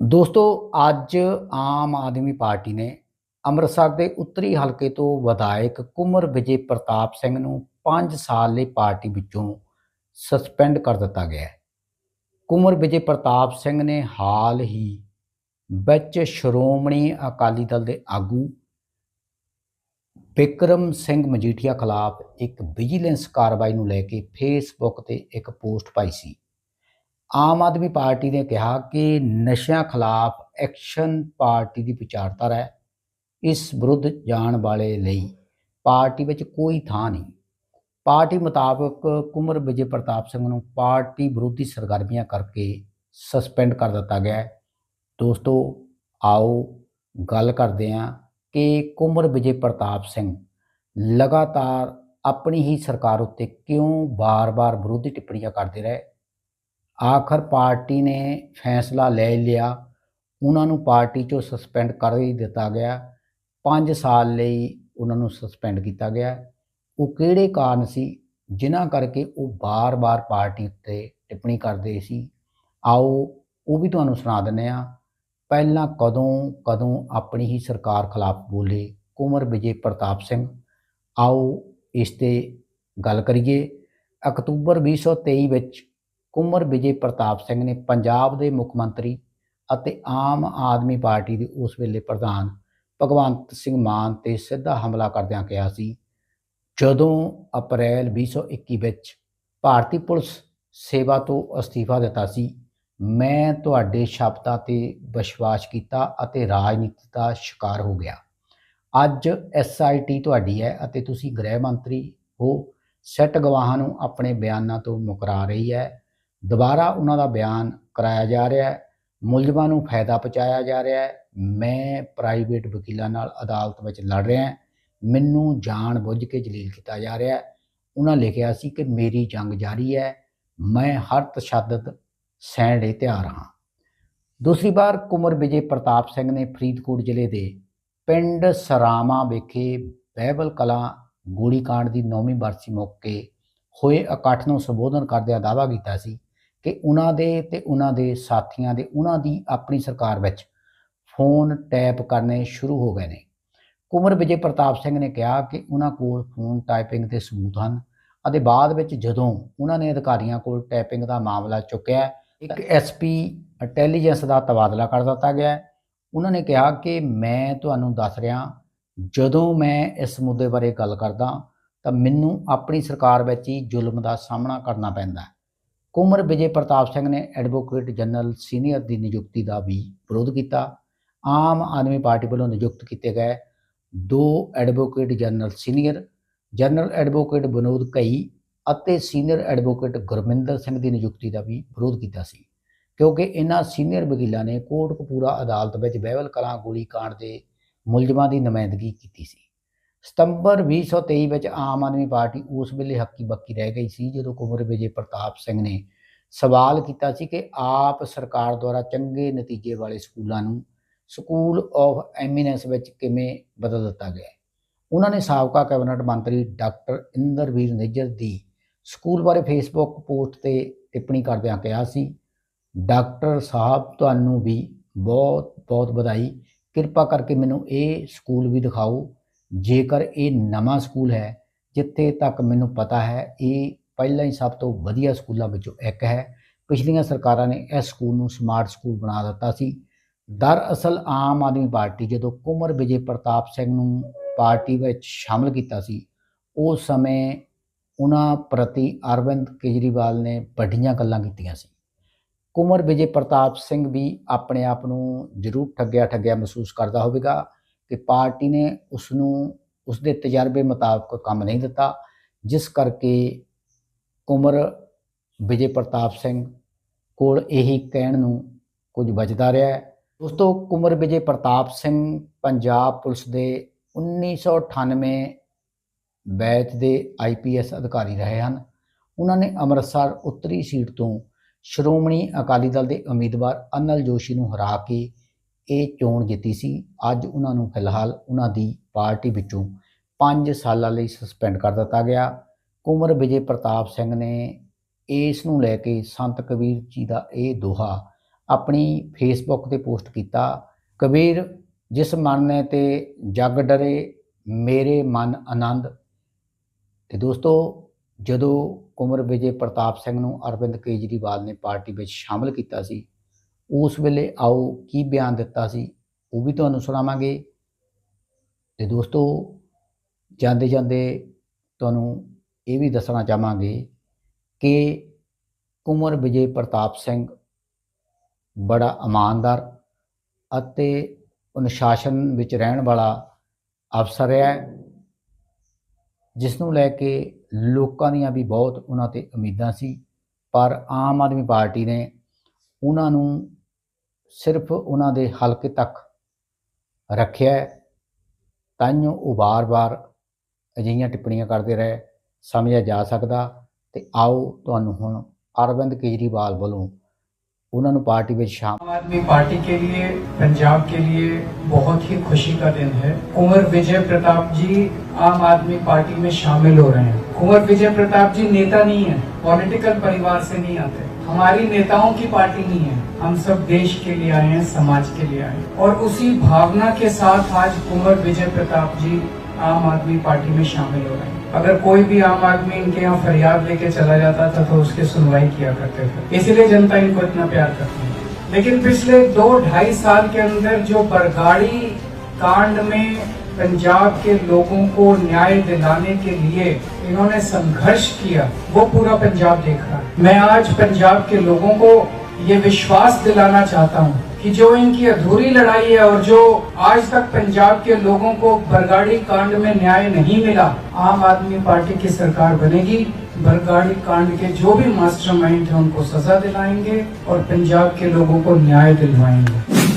ਦੋਸਤੋ, ਅੱਜ ਆਮ ਆਦਮੀ ਪਾਰਟੀ ਨੇ ਅੰਮ੍ਰਿਤਸਰ ਦੇ ਉੱਤਰੀ ਹਲਕੇ ਤੋਂ ਵਿਧਾਇਕ ਕੁਮਰ ਵਿਜੇ ਪ੍ਰਤਾਪ ਸਿੰਘ ਨੂੰ 5 ਸਾਲ ਲਈ ਪਾਰਟੀ ਵਿੱਚੋਂ ਸਸਪੈਂਡ ਕਰ ਦਿੱਤਾ ਗਿਆ ਹੈ। ਕੁਮਰ ਵਿਜੇ ਪ੍ਰਤਾਪ ਸਿੰਘ ਨੇ ਹਾਲ ਹੀ ਵਿੱਚ ਸ਼੍ਰੋਮਣੀ ਅਕਾਲੀ ਦਲ ਦੇ ਆਗੂ ਬਿਕਰਮ ਸਿੰਘ ਮਜੀਠੀਆ ਖਿਲਾਫ ਇੱਕ ਵਿਜੀਲੈਂਸ ਕਾਰਵਾਈ ਨੂੰ ਲੈ ਕੇ ਫੇਸਬੁੱਕ ਤੇ ਇੱਕ ਪੋਸਟ ਪਾਈ ਸੀ। ਆਮ ਆਦਮੀ ਪਾਰਟੀ ਨੇ ਕਿਹਾ ਕਿ ਨਸ਼ਿਆਂ ਖਿਲਾਫ ਐਕਸ਼ਨ ਪਾਰਟੀ ਦੀ ਵਿਚਾਰਧਾਰਾ ਹੈ। ਇਸ ਵਿਰੁੱਧ ਜਾਣ ਵਾਲੇ ਲਈ ਪਾਰਟੀ ਵਿੱਚ ਕੋਈ ਥਾਂ ਨਹੀਂ। ਪਾਰਟੀ ਮੁਤਾਬਕ ਕੁਮਰ ਵਿਜੇ ਪ੍ਰਤਾਪ ਸਿੰਘ ਨੂੰ ਪਾਰਟੀ ਵਿਰੋਧੀ ਸਰਗਰਮੀਆਂ ਕਰਕੇ ਸਸਪੈਂਡ ਕਰ ਦਿੱਤਾ ਗਿਆ ਹੈ। ਦੋਸਤੋ, ਆਓ ਗੱਲ ਕਰਦੇ ਹਾਂ ਕਿ ਕੁਮਰ ਵਿਜੇ ਪ੍ਰਤਾਪ ਸਿੰਘ ਲਗਾਤਾਰ ਆਪਣੀ ਹੀ ਸਰਕਾਰ ਉੱਤੇ ਕਿਉਂ ਬਾਰ-ਬਾਰ ਵਿਰੋਧੀ ਟਿੱਪਣੀਆਂ ਕਰਦੇ ਰਹੇ। ਆਖਰ ਪਾਰਟੀ ਨੇ ਫੈਸਲਾ ਲੈ ਲਿਆ। ਉਹਨਾਂ ਨੂੰ ਪਾਰਟੀ ਚੋਂ ਸਸਪੈਂਡ ਕਰ ਹੀ ਦਿੱਤਾ ਗਿਆ। 5 ਸਾਲ ਲਈ ਉਹਨਾਂ ਨੂੰ ਸਸਪੈਂਡ ਕੀਤਾ ਗਿਆ। ਉਹ ਕਿਹੜੇ ਕਾਰਨ ਸੀ? ਜਿਨ੍ਹਾਂ ਕਰਕੇ ਉਹ ਬਾਰ-ਬਾਰ ਪਾਰਟੀ ਉੱਤੇ ਟਿੱਪਣੀ ਕਰਦੇ ਸੀ। ਆਓ, ਉਹ ਵੀ ਤੁਹਾਨੂੰ ਸੁਣਾ ਦਿੰਦੇ ਆ ਪਹਿਲਾਂ ਕਦੋਂ ਕਦੋਂ ਆਪਣੀ ਹੀ ਸਰਕਾਰ ਖਿਲਾਫ ਬੋਲੇ ਕੁਮਰ ਵਿਜੇ ਪ੍ਰਤਾਪ ਸਿੰਘ। ਆਓ, ਇਸ ਤੇ ਗੱਲ ਕਰੀਏ। ਅਕਤੂਬਰ 2023 ਵਿੱਚ ਕੁੰਵਰ ਵਿਜੇ ਪ੍ਰਤਾਪ ਸਿੰਘ ਨੇ ਪੰਜਾਬ ਦੇ ਮੁੱਖ ਮੰਤਰੀ ਅਤੇ ਆਮ ਆਦਮੀ ਪਾਰਟੀ ਦੇ ਉਸ ਵੇਲੇ ਪ੍ਰਧਾਨ ਭਗਵੰਤ ਸਿੰਘ ਮਾਨ ਤੇ ਸਿੱਧਾ ਹਮਲਾ ਕਰਦਿਆਂ ਕਿਹਾ ਸੀ, ਜਦੋਂ ਅਪ੍ਰੈਲ 2021 ਵਿੱਚ ਭਾਰਤੀ ਪੁਲਿਸ ਸੇਵਾ ਤੋਂ ਅਸਤੀਫਾ ਦਿੱਤਾ ਸੀ, ਮੈਂ ਤੁਹਾਡੇ ਸ਼ਬਦਾਂ ਤੇ ਵਿਸ਼ਵਾਸ ਕੀਤਾ ਅਤੇ ਰਾਜਨੀਤੀ ਦਾ ਸ਼ਿਕਾਰ ਹੋ ਗਿਆ। ਅੱਜ ਐਸਆਈਟੀ ਤੁਹਾਡੀ ਹੈ ਅਤੇ ਤੁਸੀਂ ਗ੍ਰਹਿ ਮੰਤਰੀ ਹੋ, ਸੈੱਟ ਗਵਾਹਾਂ ਨੂੰ ਆਪਣੇ ਬਿਆਨਾਂ ਤੋਂ ਮੁਕਰਾ ਰਹੀ ਹੈ। ਦੁਬਾਰਾ ਉਹਨਾਂ ਦਾ ਬਿਆਨ ਕਰਾਇਆ ਜਾ ਰਿਹਾ ਹੈ, ਮੁਲਜ਼ਮਾਂ ਨੂੰ ਫਾਇਦਾ ਪਹੁੰਚਾਇਆ ਜਾ ਰਿਹਾ ਹੈ। ਮੈਂ ਪ੍ਰਾਈਵੇਟ ਵਕੀਲਾਂ ਨਾਲ ਅਦਾਲਤ ਵਿੱਚ ਲੜ ਰਿਹਾ ਮੈਨੂੰ ਜਾਣ ਬੁੱਝ ਕੇ ਜਲੀਲ ਕੀਤਾ ਜਾ ਰਿਹਾ ਹੈ। ਉਹਨਾਂ ਲਿਖਿਆ ਸੀ ਕਿ ਮੇਰੀ ਜੰਗ ਜਾਰੀ ਹੈ। ਮੈਂ ਹਰ ਤਸ਼ੱਦਦ ਸਹਿਣ ਲਈ ਤਿਆਰ ਹਾਂ। ਦੂਸਰੀ ਵਾਰ ਕੁਮਰ ਵਿਜੇ ਪ੍ਰਤਾਪ ਸਿੰਘ ਨੇ ਫਰੀਦਕੋਟ ਜ਼ਿਲ੍ਹੇ ਦੇ ਪਿੰਡ ਸਰਾਮਾ ਵਿਖੇ ਬਹਿਬਲ ਕਲਾਂ ਗੋਲੀकांड ਦੀ ਨੌਵੀਂ ਬਰਸੀ ਮੌਕੇ ਹੋਏ ਇਕੱਠ ਨੂੰ ਸੰਬੋਧਨ ਕਰਦਿਆਂ ਦਾਅਵਾ ਕੀਤਾ ਸੀ ਕਿ ਉਹਨਾਂ ਦੇ ਤੇ ਉਹਨਾਂ ਦੇ ਸਾਥੀਆਂ ਦੇ ਉਹਨਾਂ ਦੀ ਆਪਣੀ ਸਰਕਾਰ ਵਿੱਚ ਫੋਨ ਟੈਪ ਕਰਨੇ ਸ਼ੁਰੂ ਹੋ ਗਏ ਨੇ ਕੁਮਰ ਵਿਜੇ ਪ੍ਰਤਾਪ ਸਿੰਘ ਨੇ ਕਿਹਾ ਕਿ ਉਹਨਾਂ ਕੋਲ ਫੋਨ ਟਾਈਪਿੰਗ ਦੇ ਸਬੂਤ ਹਨ ਅਤੇ ਬਾਅਦ ਵਿੱਚ ਜਦੋਂ ਉਹਨਾਂ ਨੇ ਅਧਿਕਾਰੀਆਂ ਕੋਲ ਟੈਪਿੰਗ ਦਾ ਮਾਮਲਾ ਚੁੱਕਿਆ ਇੱਕ ਐਸਪੀ ਇੰਟੈਲੀਜੈਂਸ ਦਾ ਤਬਾਦਲਾ ਕਰ ਦਿੱਤਾ ਗਿਆ। ਉਹਨਾਂ ਨੇ ਕਿਹਾ ਕਿ ਮੈਂ ਤੁਹਾਨੂੰ ਦੱਸ ਰਿਹਾ ਜਦੋਂ ਮੈਂ ਇਸ ਮੁੱਦੇ ਬਾਰੇ ਗੱਲ ਕਰਦਾ ਤਾਂ ਮੈਨੂੰ ਆਪਣੀ ਸਰਕਾਰ ਵਿੱਚ ਹੀ ਜ਼ੁਲਮ ਦਾ ਸਾਹਮਣਾ ਕਰਨਾ ਪੈਂਦਾ ਕੁਮਰ ਵਿਜੇ ਪ੍ਰਤਾਪ ਸਿੰਘ ਨੇ ਐਡਵੋਕੇਟ ਜਨਰਲ ਸੀਨੀਅਰ ਦੀ ਨਿਯੁਕਤੀ ਦਾ ਵੀ ਵਿਰੋਧ ਕੀਤਾ। ਆਮ ਆਦਮੀ ਪਾਰਟੀ ਵੱਲੋਂ ਨਿਯੁਕਤ ਕੀਤੇ ਗਏ ਦੋ advocate general senior, general advocate Vinod ਕਈ ਅਤੇ ਸੀਨੀਅਰ ਐਡਵੋਕੇਟ ਗੁਰਮਿੰਦਰ ਸਿੰਘ ਦੀ ਨਿਯੁਕਤੀ ਦਾ ਵੀ ਵਿਰੋਧ ਕੀਤਾ ਸੀ। ਕਿਉਂਕਿ ਇਹਨਾਂ ਸੀਨੀਅਰ ਵਕੀਲਾਂ ਨੇ ਕੋਟਕਪੂਰਾ ਅਦਾਲਤ ਵਿੱਚ ਬਹਿਵਲ ਕਲਾਂ ਗੋਲੀ ਕਾਂਡ ਦੇ ਮੁਲਜ਼ਮਾਂ ਦੀ ਨੁਮਾਇੰਦਗੀ ਕੀਤੀ ਸੀ। ਸਤੰਬਰ 2023 ਵਿੱਚ ਆਮ ਆਦਮੀ ਪਾਰਟੀ ਉਸ ਵੇਲੇ ਹੱਕੀ ਬੱਕੀ ਰਹਿ ਗਈ ਸੀ, ਜਦੋਂ ਕੁਮਰ ਵਿਜੇ ਪ੍ਰਤਾਪ ਸਿੰਘ ਨੇ ਸਵਾਲ ਕੀਤਾ ਸੀ ਕਿ ਆਪ ਸਰਕਾਰ ਦੁਆਰਾ ਚੰਗੇ ਨਤੀਜੇ ਵਾਲੇ ਸਕੂਲਾਂ ਨੂੰ ਸਕੂਲ ਆਫ ਐਮੀਨੈਂਸ ਵਿੱਚ ਕਿਵੇਂ ਬਦਲ ਦਿੱਤਾ ਗਿਆ? ਉਹਨਾਂ ਨੇ ਸਾਬਕਾ ਕੈਬਨਿਟ ਮੰਤਰੀ ਡਾਕਟਰ ਇੰਦਰਵੀਰ ਨਿੱਜਰ ਦੀ ਸਕੂਲ ਬਾਰੇ ਫੇਸਬੁੱਕ ਪੋਸਟ ਤੇ ਟਿੱਪਣੀ ਕਰਦਿਆਂ ਕਿਹਾ ਸੀ, ਡਾਕਟਰ ਸਾਹਿਬ, ਤੁਹਾਨੂੰ ਵੀ ਬਹੁਤ ਬਹੁਤ ਵਧਾਈ। ਕਿਰਪਾ ਕਰਕੇ ਮੈਨੂੰ ਇਹ ਸਕੂਲ ਵੀ ਦਿਖਾਓ ਜੇਕਰ ਇਹ ਨਵਾਂ ਸਕੂਲ ਹੈ, ਜਿੱਥੇ ਤੱਕ ਮੈਨੂੰ ਪਤਾ ਹੈ, ਇਹ ਪਹਿਲਾਂ ਹੀ ਸਭ ਤੋਂ ਵਧੀਆ ਸਕੂਲਾਂ ਵਿੱਚੋਂ ਇੱਕ ਹੈ। ਪਿਛਲੀਆਂ ਸਰਕਾਰਾਂ ਨੇ ਇਸ ਸਕੂਲ ਨੂੰ ਸਮਾਰਟ ਸਕੂਲ ਬਣਾ ਦਿੱਤਾ ਸੀ। ਦਰਅਸਲ ਆਮ ਆਦਮੀ ਪਾਰਟੀ ਜਦੋਂ ਕੁਮਰ ਵਿਜੇ ਪ੍ਰਤਾਪ ਸਿੰਘ ਨੂੰ ਪਾਰਟੀ ਵਿੱਚ ਸ਼ਾਮਲ ਕੀਤਾ ਸੀ, ਉਸ ਸਮੇਂ ਉਹਨਾਂ ਪ੍ਰਤੀ ਅਰਵਿੰਦ ਕੇਜਰੀਵਾਲ ਨੇ ਵੱਡੀਆਂ ਗੱਲਾਂ ਕੀਤੀਆਂ ਸੀ। ਕੁਮਰ ਵਿਜੇ ਪ੍ਰਤਾਪ ਸਿੰਘ ਵੀ ਆਪਣੇ ਆਪ ਨੂੰ ਜ਼ਰੂਰ ਠੱਗਿਆ ਠੱਗਿਆ ਮਹਿਸੂਸ ਕਰਦਾ ਹੋਵੇਗਾ। ਕਿ ਪਾਰਟੀ ਨੇ ਉਸ ਨੂੰ ਉਸ ਦੇ ਤਜਰਬੇ ਮੁਤਾਬਕ ਕੰਮ ਨਹੀਂ ਦਿੱਤਾ, ਜਿਸ ਕਰਕੇ ਕੁਮਰ ਵਿਜੇ ਪ੍ਰਤਾਪ ਸਿੰਘ ਕੋਲ ਇਹੀ ਕਹਿਣ ਨੂੰ ਕੁਝ ਬਚਦਾ ਰਿਹਾ ਦੋਸਤੋ, ਕੁਮਰ ਵਿਜੇ ਪ੍ਰਤਾਪ ਸਿੰਘ ਪੰਜਾਬ ਪੁਲਿਸ ਦੇ 1998 ਬੈਚ ਦੇ ਆਈਪੀਐਸ ਅਧਿਕਾਰੀ ਰਹੇ ਹਨ। ਉਹਨਾਂ ਨੇ ਅੰਮ੍ਰਿਤਸਰ ਉੱਤਰੀ ਸੀਟ ਤੋਂ ਸ਼੍ਰੋਮਣੀ ਅਕਾਲੀ ਦਲ ਦੇ ਉਮੀਦਵਾਰ ਅਨਲ ਜੋਸ਼ੀ ਨੂੰ ਹਰਾ ਕੇ ਇਹ ਚੋਣ ਜਿੱਤੀ ਸੀ। ਅੱਜ ਉਹਨਾਂ ਨੂੰ ਫਿਲਹਾਲ ਉਹਨਾਂ ਦੀ ਪਾਰਟੀ ਵਿੱਚੋਂ 5 ਸਾਲਾਂ ਲਈ ਸਸਪੈਂਡ ਕਰ ਦਿੱਤਾ ਗਿਆ। ਕੁਮਰ ਵਿਜੇ ਪ੍ਰਤਾਪ ਸਿੰਘ ਨੇ ਇਸ ਨੂੰ ਲੈ ਕੇ ਸੰਤ ਕਬੀਰ ਜੀ ਦਾ ਇਹ ਦੋਹਾ ਆਪਣੀ ਫੇਸਬੁੱਕ ਤੇ ਪੋਸਟ ਕੀਤਾ, ਕਬੀਰ, ਜਿਸ ਮਨ ਨੇ ਤੇ ਜਗ ਡਰੇ, ਮੇਰੇ ਮਨ ਆਨੰਦ। ਤੇ ਦੋਸਤੋ, ਜਦੋਂ ਕੁਮਰ ਵਿਜੇ ਪ੍ਰਤਾਪ ਸਿੰਘ ਨੂੰ ਅਰਵਿੰਦ ਕੇਜਰੀਵਾਲ ਨੇ ਪਾਰਟੀ ਵਿੱਚ ਸ਼ਾਮਲ ਕੀਤਾ ਸੀ ਉਸ ਵੇਲੇ ਆਓ, ਕੀ ਬਿਆਨ ਦਿੱਤਾ ਸੀ, ਉਹ ਵੀ ਤੁਹਾਨੂੰ ਸੁਣਾਵਾਂਗੇ। ਤੇ ਦੋਸਤੋ, ਜਾਂਦੇ ਜਾਂਦੇ ਤੁਹਾਨੂੰ ਇਹ ਵੀ ਦੱਸਣਾ ਚਾਹਾਂਗੇ ਕਿ ਕੁਮਰ ਵਿਜੇ ਪ੍ਰਤਾਪ ਸਿੰਘ ਬੜਾ ਇਮਾਨਦਾਰ ਅਤੇ ਅਨੁਸ਼ਾਸਨ ਵਿੱਚ ਰਹਿਣ ਵਾਲਾ ਅਫਸਰ ਹੈ ਜਿਸ ਨੂੰ ਲੈ ਕੇ ਲੋਕਾਂ ਦੀਆਂ ਵੀ ਬਹੁਤ ਉਹਨਾਂ ਤੇ ਉਮੀਦਾਂ ਸੀ, ਪਰ ਆਮ ਆਦਮੀ ਪਾਰਟੀ ਨੇ ਉਹਨਾਂ ਨੂੰ ਸਿਰਫ ਉਹਨਾਂ ਦੇ ਹਲਕੇ ਤੱਕ ਰੱਖਿਆ ਹੈ। ਤਾਂਹੀਓ ਉਹ ਵਾਰ-ਵਾਰ ਅਜਿਹੀਆਂ ਟਿੱਪਣੀਆਂ ਕਰਦੇ ਰਹੇ ਸਮਝਿਆ ਜਾ ਸਕਦਾ ਤੇ ਆਓ ਤੁਹਾਨੂੰ ਹੁਣ ਅਰਵਿੰਦ ਕੇਜਰੀਵਾਲ ਵੱਲੋਂ ਉਹਨਾਂ ਨੂੰ ਪਾਰਟੀ ਵਿੱਚ ਸ਼ਾਮਲ आम आदमी पार्टी के लिए पंजाब के लिए बहुत ही खुशी का दिन है कुंवर विजय प्रताप जी आम आदमी पार्टी में शामिल हो रहे हैं कुंवर विजय प्रताप जी नेता नहीं है पॉलिटिकल परिवार से नहीं आते हमारी नेताओं की पार्टी नहीं है। हम सब देश के लिए आए हैं, समाज के लिए आए और उसी भावना के साथ आज कुंवर विजय प्रताप जी आम आदमी पार्टी में शामिल हो रहे हैं। अगर कोई भी आम आदमी इनके यहाँ फरियाद लेके चला जाता था तो उसकी सुनवाई किया करते थे। इसलिए जनता इनको इतना प्यार करती है। लेकिन पिछले दो ढाई साल के अंदर जो बरगाड़ी कांड में पंजाब के लोगों को न्याय दिलाने के लिए इन्होंने संघर्ष किया, वो पूरा पंजाब देख रहा है। मैं आज पंजाब के लोगों को ये विश्वास दिलाना चाहता हूँ कि जो इनकी अधूरी लड़ाई है और जो आज तक पंजाब के लोगों को बरगाड़ी कांड में न्याय नहीं मिला, आम आदमी पार्टी की सरकार बनेगी। बरगाड़ी कांड के जो भी मास्टरमाइंड है, उनको सजा दिलाएँगे और पंजाब के लोगों को न्याय दिलवाएँगे।